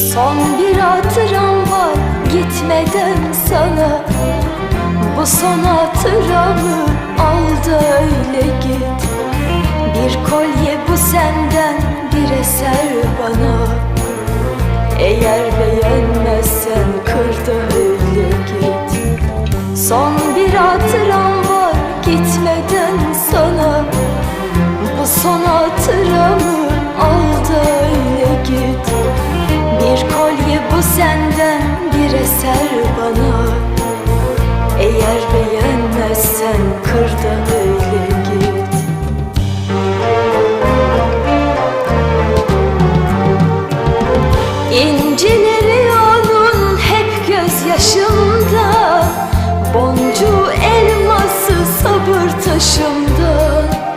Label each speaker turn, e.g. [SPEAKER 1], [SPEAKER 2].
[SPEAKER 1] Son bir hatıram var gitmeden sana. Bu son hatıramı al da öyle git. Bir kolye bu senden bir eser bana. Eğer beğenmezsen kır da öyle git. Son bir hatıram var gitmeden sana. Bu son hatıramı Bu senden bir eser bana. Eğer beğenmezsen kırdan öyle git. İncileri onun hep gözyaşımda. Boncuğu elması sabır taşım